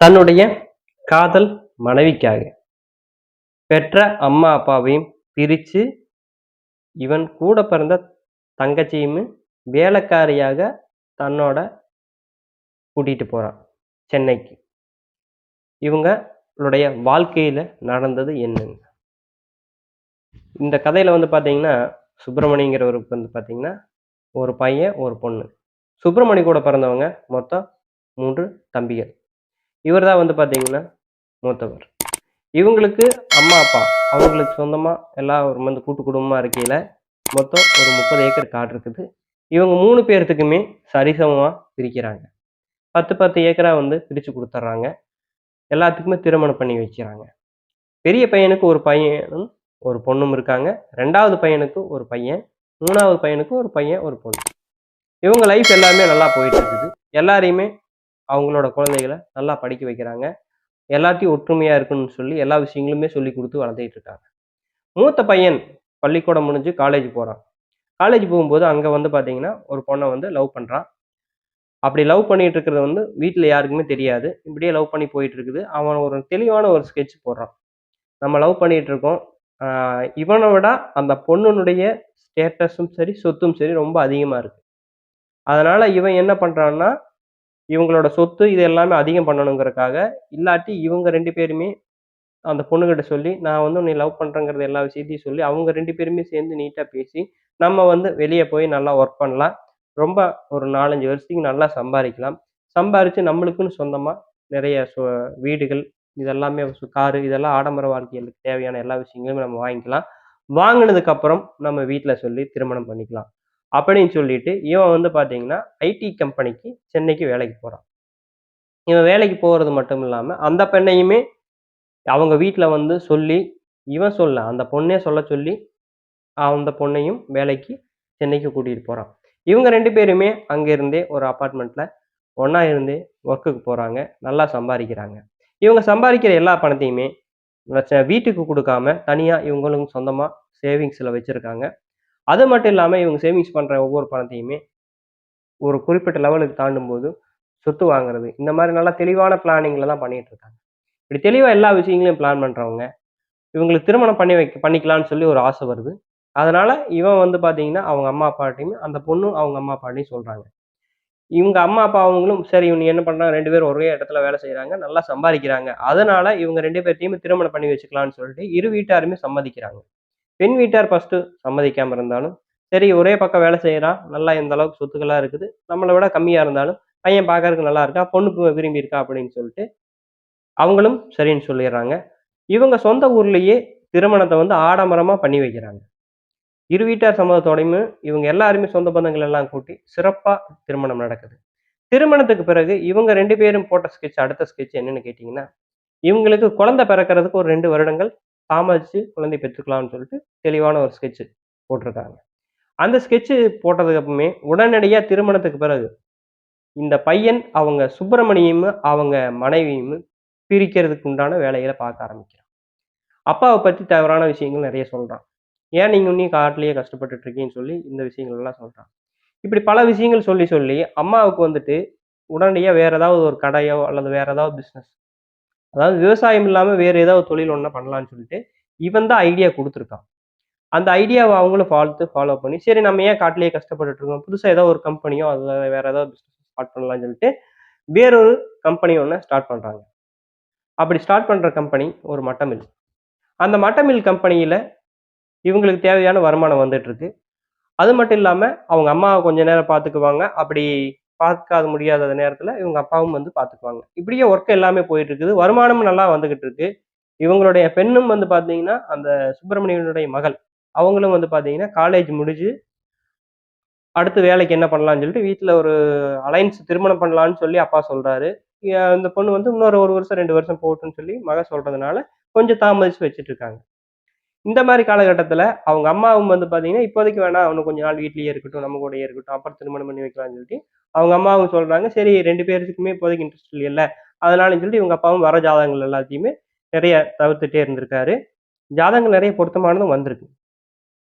தன்னுடைய காதல் மனைவிக்காக. பெற்ற அம்மா அப்பாவையும் பிரித்து இவன் கூட பிறந்த தங்கச்சியும் வேலைக்காரியாக தன்னோட கூட்டிகிட்டு போகிறான் சென்னைக்கு. இவங்களுடைய வாழ்க்கையில் நடந்தது என்னங்க இந்த கதையில் வந்து பார்த்தீங்கன்னா சுப்பிரமணிங்கிறவருக்கு வந்து பார்த்தீங்கன்னா ஒரு பையன் ஒரு பொண்ணு. சுப்பிரமணி கூட பிறந்தவங்க மொத்தம் மூன்று தம்பிகள். இவர் தான் வந்து பார்த்தீங்கன்னா மூத்தவர். இவங்களுக்கு அம்மா அப்பா. அவங்களுக்கு சொந்தமாக எல்லா ஒரு வந்து கூட்டு குடும்பமாக இருக்கையில் மொத்தம் ஒரு முப்பது ஏக்கர் காடு இருக்குது. இவங்க மூணு பேர்த்துக்குமே சரிசமமாக பிரிக்கிறாங்க. பத்து பத்து ஏக்கரா வந்து பிரித்து கொடுத்துட்றாங்க எல்லாத்துக்குமே திருமணம் பண்ணி வைக்கிறாங்க. பெரிய பையனுக்கு ஒரு பையனும் ஒரு பொண்ணும் இருக்காங்க. ரெண்டாவது பையனுக்கு ஒரு பையன் மூணாவது பையனுக்கு ஒரு பையன் ஒரு பொண்ணு. இவங்க லைஃப் எல்லாமே நல்லா போயிட்டு இருக்குது. எல்லாரையுமே அவங்களோட குழந்தைகளை நல்லா படிக்க வைக்கிறாங்க. எல்லாத்தையும் ஒற்றுமையாக இருக்குன்னு சொல்லி எல்லா விஷயங்களுமே சொல்லி கொடுத்து வளர்ந்துட்டு இருக்காங்க. மூத்த பையன் பள்ளிக்கூடம் முடிஞ்சு காலேஜ் போகிறான் காலேஜ் போகும்போது அங்கே வந்து பார்த்தீங்கன்னா ஒரு பொண்ணை வந்து லவ் பண்ணுறான் அப்படி லவ் பண்ணிட்டு இருக்கிறது வந்து வீட்டில் யாருக்குமே தெரியாது. இப்படியே லவ் பண்ணி போயிட்டு இருக்குது. அவன் ஒரு தெளிவான ஒரு ஸ்கெட்ச் போடுறான். நம்ம லவ் பண்ணிட்டு இருக்கோம். இவனை விட அந்த பொண்ணுனுடைய ஸ்டேட்டஸும் சரி சொத்தும் சரி ரொம்ப அதிகமாக இருக்கு. அதனால இவன் என்ன பண்ணுறான்னா இவங்களோட சொத்து இது எல்லாமே அதிகம் பண்ணணுங்கிறதுக்காக இல்லாட்டி இவங்க ரெண்டு பேருமே அந்த பொண்ணுகிட்ட சொல்லி நான் வந்து உன்னை லவ் பண்ணுறேங்கிறது எல்லா விஷயத்தையும் சொல்லி அவங்க ரெண்டு பேருமே சேர்ந்து நீட்டாக பேசி நம்ம வந்து வெளியே போய் நல்லா ஒர்க் பண்ணலாம். ரொம்ப ஒரு நாலஞ்சு வருஷத்துக்கு நல்லா சம்பாதிக்கலாம். சம்பாரித்து நம்மளுக்குன்னு சொந்தமாக நிறைய வீடுகள் இதெல்லாமே காரு இதெல்லாம் ஆடம்பர வாழ்க்கைகளுக்கு தேவையான எல்லா விஷயங்களும் நம்ம வாங்கிக்கலாம். வாங்கினதுக்கப்புறம் நம்ம வீட்டில் சொல்லி திருமணம் பண்ணிக்கலாம். அப்படின்னு சொல்லிட்டு இவன் வந்து பார்த்தீங்கன்னா ஐடி கம்பெனிக்கு சென்னைக்கு வேலைக்கு போகிறான் இவன் வேலைக்கு போகிறது மட்டும் இல்லாமல் அந்த பெண்ணையுமே அவங்க வீட்டில் வந்து சொல்லி இவன் சொல்ல அந்த பொண்ணே சொல்ல சொல்லி அந்த பொண்ணையும் வேலைக்கு சென்னைக்கு கூட்டிகிட்டு போகிறான் இவங்க ரெண்டு பேருமே அங்கேருந்தே ஒரு அப்பார்ட்மெண்ட்டில் ஒன்றா இருந்தே ஒர்க்குக்கு போகிறாங்க நல்லா சம்பாதிக்கிறாங்க. இவங்க சம்பாதிக்கிற எல்லா பணத்தையுமே வீட்டுக்கு கொடுக்காம தனியாக இவங்களும் சொந்தமாக சேவிங்ஸில் வச்சுருக்காங்க. அது மட்டும் இல்லாமல் இவங்க சேவிங்ஸ் பண்ணுற ஒவ்வொரு பணத்தையுமே ஒரு குறிப்பிட்ட லெவலுக்கு தாண்டும் போது சொத்து வாங்குறது. இந்த மாதிரி நல்லா தெளிவான பிளானிங்ல தான் பண்ணிட்டு இருக்காங்க. இப்படி தெளிவாக எல்லா விஷயங்களையும் பிளான் பண்ணுறவங்க இவங்களுக்கு திருமணம் பண்ணி வைக்க பண்ணிக்கலாம்னு சொல்லி ஒரு ஆசை வருது. அதனால இவன் வந்து பார்த்தீங்கன்னா அவங்க அம்மா அப்பாட்டையும் அந்த பொண்ணும் அவங்க அம்மா அப்பாட்டையும் சொல்கிறாங்க இவங்க அம்மா அப்பா அவங்களும் சரி இவங்க என்ன பண்ணுறாங்க ரெண்டு பேரும் ஒரே இடத்துல வேலை செய்கிறாங்க நல்லா சம்பாதிக்கிறாங்க. அதனால இவங்க ரெண்டு பேர்த்தையும் திருமணம் பண்ணி வச்சுக்கலாம்னு சொல்லிட்டு இரு வீட்டாருமே சம்மதிக்கிறாங்க. பெண் வீட்டார் ஃபர்ஸ்ட் சம்மதிக்காம இருந்தாலும் சரி ஒரே பக்கம் வேலை செய்யறான் நல்லா இந்த அளவுக்கு சொத்துக்களா இருக்குது நம்மளை விட கம்மியா இருந்தாலும் பையன் பார்க்கறதுக்கு நல்லா இருக்கா பொண்ணுக்கு விரும்பி இருக்கா அப்படின்னு சொல்லிட்டு அவங்களும் சரின்னு சொல்லிடுறாங்க. இவங்க சொந்த ஊர்லயே திருமணத்தை வந்து ஆடம்பரமா பண்ணி வைக்கிறாங்க. இரு வீட்டார் சம்மதத்தோடையுமே இவங்க எல்லாருமே சொந்த பந்தங்கள் எல்லாம் கூட்டி சிறப்பா திருமணம் நடக்குது. திருமணத்துக்கு பிறகு இவங்க ரெண்டு பேரும் போட்ட ஸ்கெட்ச் அடுத்த ஸ்கெட்ச் என்னன்னு கேட்டிங்கன்னா இவங்களுக்கு குழந்தை பிறக்கிறதுக்கு ஒரு ரெண்டு வருடங்கள் தாமதித்து குழந்தை பெற்றுக்கலாம்னு சொல்லிட்டு தெளிவான ஒரு ஸ்கெட்ச் போட்டிருக்காங்க. அந்த ஸ்கெட்சு போட்டதுக்கு அப்புறமே உடனடியாக திருமணத்துக்கு பிறகு இந்த பையன் அவங்க சுப்பிரமணியும் அவங்க மனைவியும் பிரிக்கிறதுக்கு உண்டான வேலைகளை பார்க்க ஆரம்பிக்கிறான். அப்பாவை பற்றி தவறான விஷயங்கள் நிறைய சொல்கிறான் ஏன் நீங்கள் இன்னும் காட்டிலேயே கஷ்டப்பட்டுட்டு இருக்கீங்கன்னு சொல்லி இந்த விஷயங்கள் எல்லாம் சொல்கிறான் இப்படி பல விஷயங்கள் சொல்லி சொல்லி அம்மாவுக்கு வந்துட்டு உடனடியாக வேற ஏதாவது ஒரு கடையோ அல்லது வேற ஏதாவது பிஸ்னஸ் அதாவது விவசாயம் இல்லாமல் வேறு ஏதாவது தொழில் ஒன்றா பண்ணலான்னு சொல்லிட்டு இவன் தான் ஐடியா கொடுத்துருக்கான். அந்த ஐடியாவை அவங்களும் பார்த்து ஃபாலோ பண்ணி சரி நம்ம ஏன் காட்டிலேயே கஷ்டப்பட்டுட்டு இருக்கோம்? புதுசாக ஏதாவது ஒரு கம்பெனியோ அதில் வேற ஏதாவது பிஸ்னஸ் ஸ்டார்ட் பண்ணலாம்னு சொல்லிட்டு வேறொரு கம்பெனி ஒன்று ஸ்டார்ட் பண்ணுறாங்க அப்படி ஸ்டார்ட் பண்ணுற கம்பெனி ஒரு மட்டமில் அந்த மட்டமில் மில் இவங்களுக்கு தேவையான வருமானம் வந்துட்டு இருக்கு. அது மட்டும் இல்லாமல் அவங்க அம்மாவை கொஞ்ச நேரம் பார்த்துக்குவாங்க. அப்படி பார்க்காத முடியாத நேரத்தில் இவங்க அப்பாவும் வந்து பார்த்துக்குவாங்க இப்படியே ஒர்க் எல்லாமே போயிட்டு இருக்குது வருமானமும் நல்லா வந்துகிட்டு இருக்கு இவங்களுடைய பெண்ணும் வந்து பார்த்தீங்கன்னா அந்த சுப்பிரமணியனுடைய மகள் அவங்களும் வந்து பார்த்தீங்கன்னா காலேஜ் முடிஞ்சு அடுத்து வேலைக்கு என்ன பண்ணலாம்னு சொல்லிட்டு வீட்டில் ஒரு அலைன்ஸ் திருமணம் பண்ணலாம்னு சொல்லி அப்பா சொல்கிறாரு இந்த பொண்ணு வந்து இன்னொரு ஒரு வருஷம் ரெண்டு வருஷம் போட்டுன்னு சொல்லி மக சொல்கிறதுனால கொஞ்சம் தாமதிச்சு வச்சுட்டு இருக்காங்க இந்த மாதிரி காலகட்டத்தில் அவங்க அம்மாவும் வந்து பார்த்தீங்கன்னா இப்போதைக்கு வேணாம் அவனு கொஞ்ச நாள் வீட்லேயே இருக்கட்டும் நம்ம கூடயே இருக்கட்டும் அப்புறம் திருமணம் பண்ணி வைக்கலாம்னு சொல்லிட்டு அவங்க அம்மாவும் சொல்றாங்க சரி ரெண்டு பேருக்குமே இப்போதைக்கு இன்ட்ரெஸ்ட் இல்லைல்ல. அதனாலன்னு சொல்லிட்டு இவங்க அப்பாவும் வர ஜாதகங்கள் எல்லாத்தையுமே நிறைய தவிர்த்துட்டே இருந்திருக்காரு. ஜாதகங்கள் நிறைய பொருத்தமானதும் வந்திருக்கு.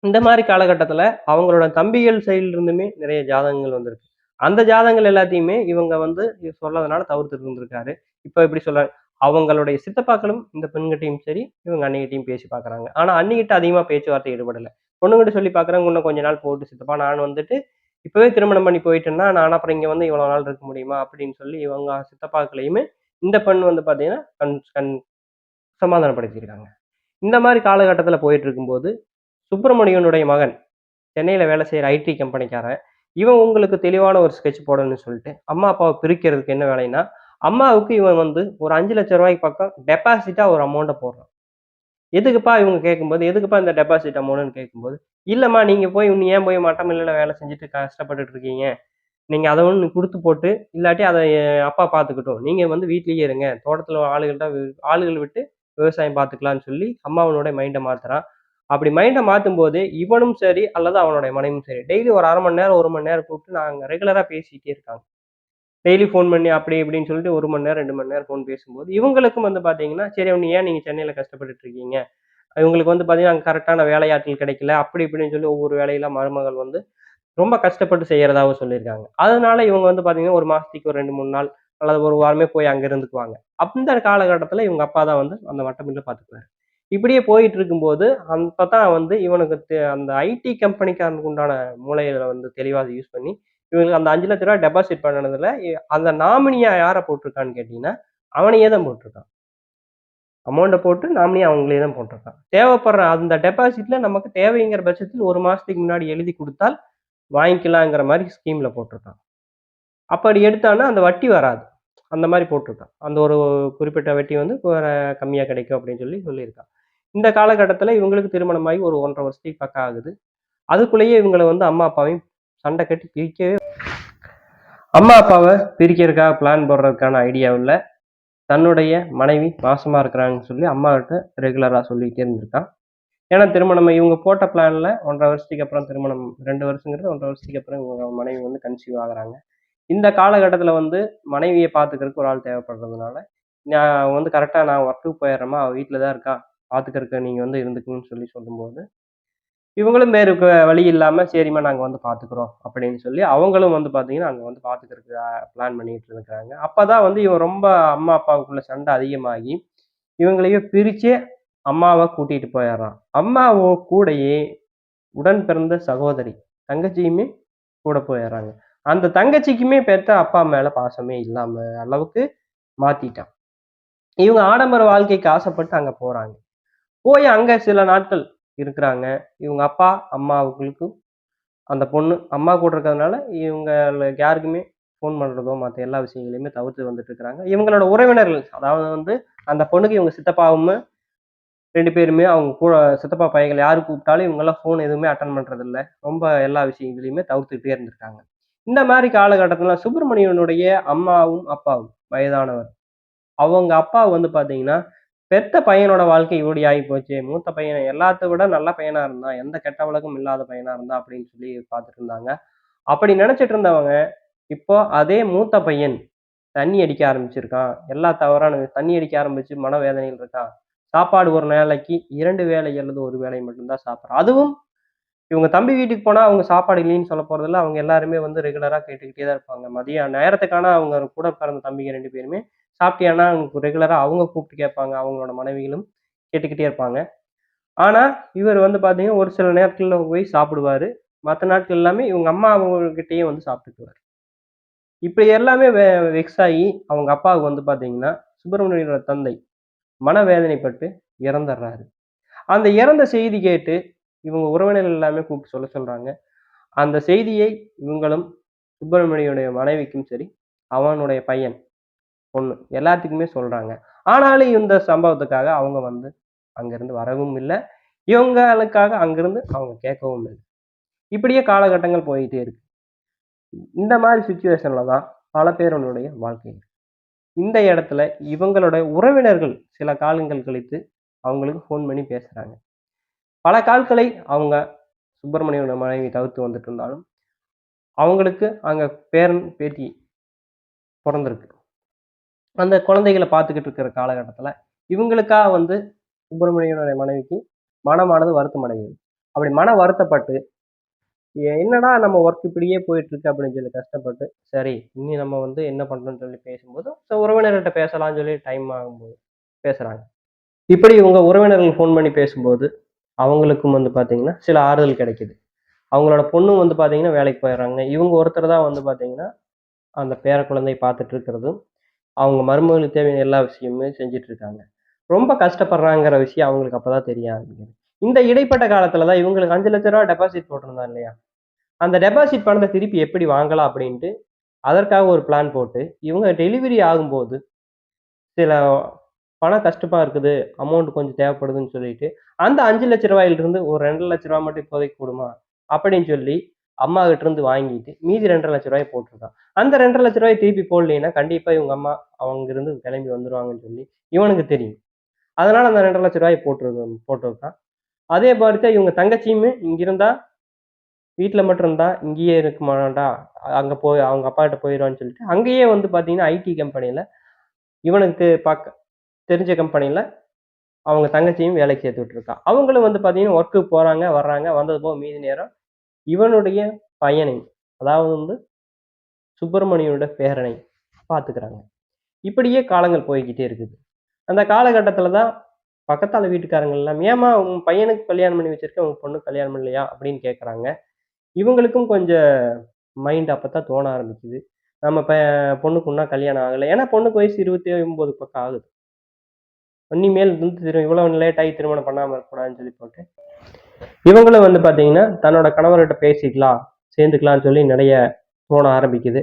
இந்த மாதிரி காலகட்டத்தில் அவங்களோட தம்பிகள் சைடுல இருந்துமே நிறைய ஜாதகங்கள் வந்திருக்கு. அந்த ஜாதகங்கள் எல்லாத்தையுமே இவங்க வந்து சொல்லாதனால தவிர்த்துட்டு இருந்திருக்காரு. இப்போ எப்படி சொல்றாங்க, அவங்களுடைய சித்தப்பாக்களும் இந்த பெண்கிட்டையும் சரி, இவங்க அன்னிகிட்டையும் பேசி பார்க்குறாங்க. ஆனால் அன்னிகிட்ட அதிகமாக பேச்சுவார்த்தை ஈடுபடலை. பொண்ணுங்கிட்ட சொல்லி பார்க்குறாங்க, "இன்னும் கொஞ்ச நாள் போட்டு சித்தப்பா, நான் வந்துட்டு இப்பவே திருமணம் பண்ணி போயிட்டேன்னா, நான் அப்புறம் இங்க வந்து இவ்வளவு நாள் இருக்க முடியுமா?" அப்படின்னு சொல்லி இவங்க சித்தப்பாக்களையுமே இந்த பெண் வந்து பார்த்தீங்கன்னா, கண் கண் சமாதானப்படுத்தியிருக்காங்க. இந்த மாதிரி காலகட்டத்தில் போயிட்டு இருக்கும்போது, சுப்பிரமணியனுடைய மகன், சென்னையில் வேலை செய்கிற ஐடி கம்பெனிக்காரன், இவன் உங்களுக்கு தெளிவான ஒரு ஸ்கெட்ச் போடணும்னு சொல்லிட்டு, அம்மா, அப்பாவை பிரிக்கிறதுக்கு என்ன வேலைன்னா, அம்மாவுக்கு இவன் வந்து ஒரு அஞ்சு லட்ச ரூபாய்க்கு பக்கம் டெபாசிட்டாக ஒரு அமௌண்ட்டை போடுறான். எதுக்குப்பா இவங்க கேட்கும்போது, "எதுக்குப்பா இந்த டெபாசிட் அமௌண்ட்னு கேட்கும்போது, இல்லைம்மா நீங்கள் போய் இன்னும் ஏன் போய் மட்டம் மில்லுல வேலை செஞ்சுட்டு கஷ்டப்பட்டுட்டு இருக்கீங்க? நீங்கள் அதை ஒன்று கொடுத்து போட்டு, இல்லாட்டி அதை என் அப்பா பார்த்துக்கட்டும். நீங்கள் வந்து வீட்லேயே இருங்க. தோட்டத்தில் ஆளுகள்கிட்ட ஆளுகள் விட்டு விவசாயம் பார்த்துக்கலான்னு சொல்லி அம்மாவனுடைய மைண்டை மாற்றுறான் அப்படி மைண்டை மாற்றும் போது இவனும் சரி அல்லது அவனுடைய மனைவியும் சரி, டெய்லி ஒரு அரை மணி நேரம், ஒரு மணி நேரம் கூப்பிட்டு நாங்கள் ரெகுலராக பேசிக்கிட்டே இருக்காங்க. டெய்லி ஃபோன் பண்ணி அப்படி இப்படின்னு சொல்லிட்டு ஒரு மணி நேரம், ரெண்டு மணி நேரம் ஃபோன் பேசும்போது, இவங்களுக்கும் வந்து பார்த்தீங்கன்னா, சரி ஏன் நீங்கள் சென்னையில் கஷ்டப்பட்டுட்டு இருக்கீங்க? இவங்களுக்கு வந்து பார்த்தீங்கன்னா, அங்கே கரெக்டான வேலையாட்கள் கிடைக்கல. அப்படி இப்படின்னு சொல்லி ஒவ்வொரு வேலையெல்லாம் மருமகள் வந்து ரொம்ப கஷ்டப்பட்டு செய்கிறதாவும் சொல்லியிருக்காங்க. அதனால இவங்க வந்து பார்த்தீங்கன்னா, ஒரு மாதத்துக்கு ஒரு 2, 3 நாள் அல்லது ஒரு வாரமே போய் அங்கே இருந்துக்குவாங்க. அந்த காலகட்டத்தில் இவங்க அப்பா தான் வந்து அந்த வட்டமில்ல பார்த்துக்குவாரு. இப்படியே போயிட்டு இருக்கும்போது, அப்பதான் வந்து இவனுக்கு தெ அந்த ஐடி கம்பெனிக்காரனுக்கு உண்டான மூளையில வந்து தெளிவாக யூஸ் பண்ணி, இவங்களுக்கு அந்த அஞ்சு லட்ச ரூபா டெபாசிட் பண்ணதுல அந்த நாமினியா யாரை போட்டிருக்கான்னு கேட்டீங்கன்னா, அவனையே தான் போட்டிருக்கான். அமௌண்ட்டை போட்டு நாமினி அவங்களே தான் போட்டிருக்கான். தேவைப்படுற அந்த டெபாசிட்ல நமக்கு தேவைங்கிற பட்சத்தில் ஒரு மாசத்துக்கு முன்னாடி எழுதி கொடுத்தால் வாங்கிக்கலாங்கிற மாதிரி ஸ்கீம்ல போட்டிருக்கான். அப்படி எடுத்தான்னா அந்த வட்டி வராது. அந்த மாதிரி போட்டிருக்கான். அந்த ஒரு குறிப்பிட்ட வட்டி வந்து கம்மியா கிடைக்கும் அப்படின்னு சொல்லி சொல்லியிருக்கான். இந்த காலகட்டத்தில் இவங்களுக்கு திருமணமாகி ஒரு 1 1/2 வருஷத்துக்கு பக்கம் ஆகுது. அதுக்குள்ளேயே இவங்களை வந்து அம்மா, அப்பாவையும் சண்டை கட்டி பிரிக்கவே அம்மா, அப்பாவை பிரிக்கிறதுக்காக பிளான் போடுறதுக்கான ஐடியாவுல தன்னுடைய மனைவி மாசமா இருக்கிறாங்கன்னு சொல்லி அம்மாகிட்ட ரெகுலரா சொல்லிட்டே இருந்திருக்கான். ஏன்னா திருமணம் இவங்க போட்ட பிளான்ல 1 1/2 வருஷத்துக்கு அப்புறம் திருமணம் ரெண்டு வருஷங்கிறது 1 1/2 வருஷத்துக்கு அப்புறம் இவங்க மனைவி வந்து கன்சீவ் ஆகுறாங்க. இந்த காலகட்டத்தில் வந்து மனைவியை பார்த்துக்கிறதுக்கு ஒரு ஆள் தேவைப்படுறதுனால, நான் வந்து கரெக்டாக நான் ஒர்க்குக்கு போயிடுறேமா அவள் வீட்டில் தான் இருக்கா. பார்த்துக்கிறதுக்கு நீங்கள் வந்து இருந்துக்குன்னு சொல்லி சொல்லும்போது, இவங்களும் வேறு வழி இல்லாமல் சரிம்மா நாங்கள் வந்து பார்த்துக்குறோம் அப்படின்னு சொல்லி, அவங்களும் வந்து பார்த்தீங்கன்னா, அங்கே வந்து பார்த்துக்கிறதுக்கு பிளான் பண்ணிட்டு அப்போ தான் வந்து இவன் ரொம்ப அம்மா, அப்பாவுக்குள்ள சண்டை அதிகமாகி, இவங்களையும் பிரிச்சே அம்மாவை கூட்டிகிட்டு போயிடுறான். அம்மாவோ கூடையே உடன் பிறந்த சகோதரி, தங்கச்சியுமே கூட போயிடுறாங்க. அந்த தங்கச்சிக்குமே பெற்ற அப்பா மேலே பாசமே இல்லாமல் அளவுக்கு மாற்றிட்டான் இவங்க ஆடம்பர வாழ்க்கைக்கு ஆசைப்பட்டு அங்கே போகிறாங்க போய் அங்கே சில நாட்கள் இருக்கிறாங்க. இவங்க அப்பா, அம்மாவுகளுக்கும் அந்த பொண்ணு அம்மா கூட இருக்கிறதுனால, இவங்க யாருக்குமே ஃபோன் பண்றதோ, மத்த எல்லா விஷயங்களையுமே தவிர்த்து வந்துட்டு இருக்கிறாங்க. இவங்களோட உறவினர்கள், அதாவது வந்து அந்த பொண்ணுக்கு இவங்க சித்தப்பாவும் 2 பேருமே அவங்க கூட சித்தப்பா பையன்கள் யாரு கூப்பிட்டாலும் இவங்கலாம் ஃபோன் எதுவுமே அட்டெண்ட் பண்றதில்ல. ரொம்ப எல்லா விஷயங்களையுமே தவிர்த்துக்கிட்டே இருந்திருக்காங்க. இந்த மாரி காலகட்டத்தில சுப்பிரமணியனுடைய அம்மாவும், அப்பாவும் வயதானவர். அவங்க அப்பா வந்து பார்த்தீங்கன்னா, பெத்த பையனோட வாழ்க்கை இப்படி ஆகி போச்சு மூத்த பையன் எல்லாத்த விட நல்ல பையனா இருந்தான். எந்த கெட்ட வழக்கம் இல்லாத பையனா இருந்தான் அப்படின்னு சொல்லி பார்த்துட்டு இருந்தாங்க. அப்படி நினைச்சிட்டு இருந்தவங்க, இப்போ அதே மூத்த பையன் தண்ணி அடிக்க ஆரம்பிச்சிருக்கான். எல்லா தவறான தண்ணி அடிக்க ஆரம்பிச்சு மனவேதனையில் இருக்கான். சாப்பாடு ஒரு நாளைக்கு இரண்டு வேலை அல்லது ஒரு வேலை மட்டும்தான் சாப்பிட்றான் அதுவும் இவங்க தம்பி வீட்டுக்கு போனால் அவங்க சாப்பாடு இல்லைன்னு சொல்ல போகிறதில்ல அவங்க எல்லாருமே வந்து ரெகுலராக கேட்டுக்கிட்டே தான் இருப்பாங்க. மதிய நேரத்துக்கான அவங்க கூட பிறந்த தம்பிங்க ரெண்டு பேருமே சாப்பிட்டியான்னா ரெகுலராக அவங்க கூப்பிட்டு கேட்பாங்க. அவங்களோட மனைவிகளும் கேட்டுக்கிட்டே இருப்பாங்க. ஆனால் இவர் வந்து பார்த்தீங்கன்னா, ஒரு சில நேரத்தில் போய் சாப்பிடுவாரு. மற்ற நாட்கள் எல்லாமே இவங்க அம்மா கிட்டயே வந்து சாப்பிட்டுக்குவாரு. இப்படி எல்லாமே வெ வெக்ஸ் ஆகி அவங்க அப்பாவுக்கு வந்து பார்த்தீங்கன்னா, சுப்பிரமணியனோட தந்தை மனவேதனைப்பட்டு இறந்துடுறாரு. அந்த இறந்த செய்தி கேட்டு இவங்க உறவினர்கள் எல்லாமே கூப்பிட்டு சொல்ல சொல்கிறாங்க அந்த செய்தியை இவங்களும் சுப்பிரமணியனுடைய மனைவிக்கும் சரி, அவனுடைய பையன், பொண்ணு எல்லாத்துக்குமே சொல்கிறாங்க ஆனாலும் இந்த சம்பவத்துக்காக அவங்க வந்து அங்கேருந்து வரவும் இல்லை. இவங்களுக்காக அங்கேருந்து அவங்க கேட்கவும் இல்லை. இப்படியே காலகட்டங்கள் போயிட்டே இருக்கு. இந்த மாதிரி சுச்சுவேஷனில் தான் பல பேருடைய வாழ்க்கை. இந்த இடத்துல இவங்களோட உறவினர்கள் சில காலங்கள் கழித்து அவங்களுக்கு ஃபோன் பண்ணி பேசுகிறாங்க பல கால்களை அவங்க சுப்பிரமணியனோட மனைவி தவிர்த்து வந்துட்டு இருந்தாலும், அவங்களுக்கு அங்கே பேரன், பேத்தி பிறந்திருக்கு. அந்த குழந்தைகளை பார்த்துக்கிட்டு இருக்கிற காலகட்டத்தில் இவங்களுக்கா வந்து சுப்பிரமணியனுடைய மனைவிக்கு மனமானது வருத்தம் அடையுது. அப்படி மன வருத்தப்பட்டு என்னடா நம்ம ஒர்க் இப்படியே போயிட்டுருக்கு அப்படின்னு சொல்லி கஷ்டப்பட்டு, சரி இனி நம்ம வந்து என்ன பண்றோம்னு சொல்லி பேசும்போது, ஸோ உறவினர்கிட்ட பேசலாம்னு சொல்லி டைம் ஆகும்போது பேசுறாங்க. இப்படி இவங்க உறவினர்கள் ஃபோன் பண்ணி பேசும்போது, அவங்களுக்கும் வந்து பார்த்தீங்கன்னா, சில ஆறுதல் கிடைக்குது. அவங்களோட பொண்ணும் வந்து பார்த்தீங்கன்னா, வேலைக்கு போயிடுறாங்க. இவங்க ஒருத்தர் தான் வந்து பார்த்தீங்கன்னா, அந்த பேர குழந்தை பார்த்துட்டு இருக்கிறதும், அவங்க மருமகளுக்கு தேவையான எல்லா விஷயமுமே செஞ்சுட்டு இருக்காங்க. ரொம்ப கஷ்டப்படுறாங்கிற விஷயம் அவங்களுக்கு அப்பதான் தெரிய ஆரம்பிக்குது. இந்த இடைப்பட்ட காலத்துல தான் இவங்களுக்கு அஞ்சு லட்ச ரூபா டெபாசிட் போட்டிருந்தான் இல்லையா? அந்த டெபாசிட் பணத்தை திருப்பி எப்படி வாங்கலாம் அப்படின்ட்டு, அதற்காக ஒரு பிளான் போட்டு, இவங்க டெலிவரி ஆகும்போது, சில பணம் கஷ்டமா இருக்குது, அமௌண்ட் கொஞ்சம் தேவைப்படுதுன்னு சொல்லிட்டு, அந்த அஞ்சு லட்ச ரூபாயிலிருந்து ஒரு ரெண்டு லட்ச ரூபா மட்டும் இப்போதைக்கு கொடுமா அப்படின்னு சொல்லி அம்மா கிட்ட இருந்து வாங்கிட்டு, மீதி ரெண்டரை லட்ச ரூபாய் போட்டிருக்கான். அந்த ரெண்டரை லட்ச ரூபாய் திருப்பி போடலைன்னா, கண்டிப்பா இவங்க அம்மா அவங்க இருந்து கிளம்பி வந்துருவாங்கன்னு சொல்லி இவனுக்கு தெரியும். அதனால அந்த ரூ. 2,50,000 போட்டிருக்கான் போட்டிருக்கான். அதே மாரி தான் இவங்க தங்கச்சியுமே இங்கிருந்தா வீட்டில் மட்டும் இருந்தா, இங்கேயே இருக்க மாட்டா, அங்கே போய் அவங்க அப்பா கிட்ட போயிடுவான்னு சொல்லிட்டு, அங்கேயே வந்து பார்த்தீங்கன்னா, ஐடி கம்பெனியில் இவனுக்கு பார்க்க தெரிஞ்ச கம்பெனியில் அவங்க தங்கச்சியும் வேலைக்கு சேர்த்து விட்டுருக்கா. அவங்களும் வந்து பார்த்தீங்கன்னா, ஒர்க்கு போகிறாங்க வர்றாங்க. வந்தது போக மீதி நேரம் இவனுடைய பையனை, அதாவது வந்து சுப்பிரமணியனோட பேரனை பார்த்துக்கிறாங்க. இப்படியே காலங்கள் போய்கிட்டே இருக்குது. அந்த காலகட்டத்தில் தான் பக்கத்தால் வீட்டுக்காரங்க எல்லாம், ஏமா உன் பையனுக்கு கல்யாணம் பண்ணி வச்சிருக்க, உன் பொண்ணுக்கு கல்யாணம் பண்ணலையா?" அப்படின்னு கேட்குறாங்க இவங்களுக்கும் கொஞ்சம் மைண்ட் அப்போ தான் தோண ஆரம்பிக்குது. நம்ம ப பொண்ணுக்குன்னா கல்யாணம் ஆகலை ஏன்னா பொண்ணுக்கு வயசு 29 பக்கம் ஆகுது. இனிமேல் வந்து திரு இவ்வளவு லேட் ஆகி திருமணம் பண்ணாம இருக்கக்கூடாதுன்னு சொல்லி போட்டு, இவங்களும் வந்து பார்த்தீங்கன்னா, தன்னோட கணவர்கிட்ட பேசிக்கலாம், சேர்ந்துக்கலாம்னு சொல்லி நிறைய தோண ஆரம்பிக்குது.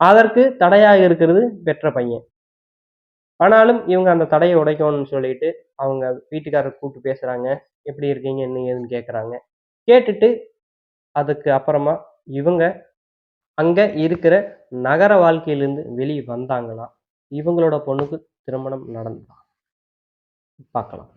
அதற்கு தடையாக இருக்கிறது பெற்ற பையன். ஆனாலும் இவங்க அந்த தடையை உடைக்கணும்னு சொல்லிட்டு, அவங்க வீட்டுக்காரர் கூப்பிட்டு பேசுறாங்க. "எப்படி இருக்கீங்க? என்ன ஏதுன்னு?" கேட்குறாங்க கேட்டுட்டு, அதுக்கு அப்புறமா இவங்க அங்க இருக்கிற நகர வாழ்க்கையிலிருந்து வெளியே வந்தாங்களா? இவங்களோட பொண்ணுக்கு திருமணம் நடந்ததா? பார்க்கலாம்.